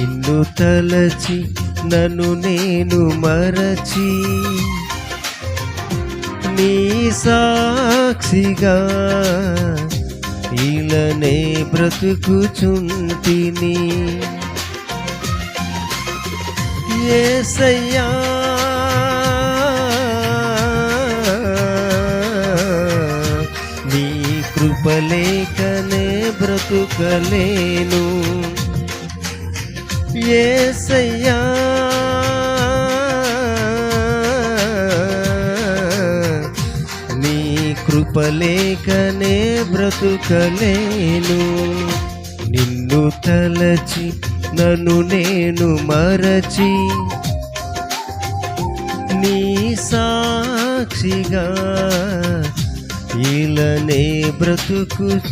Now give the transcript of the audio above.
నిన్ను తలచి నన్ను నేను మరచి. నీ సాక్షిగా ఇలనే బ్రతుకుచుంటిని. ఏసయ్యా. నీ కృపలేకనే బ్రతుకలేను. ఏసయ్యా. నీ కృపలేకనే బ్రతుకలేను. నిన్ను తలచి నన్ను నేను మరచి నీ సాక్షిగా ఇలనే బ్రతుకుచుంటిని.